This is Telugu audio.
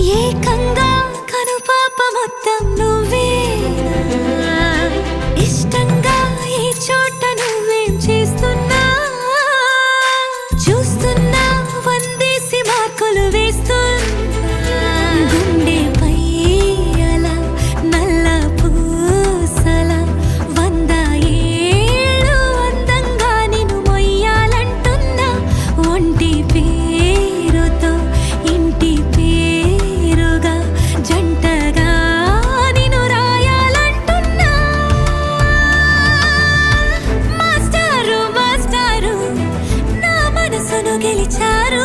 いい考え గెలిచారు.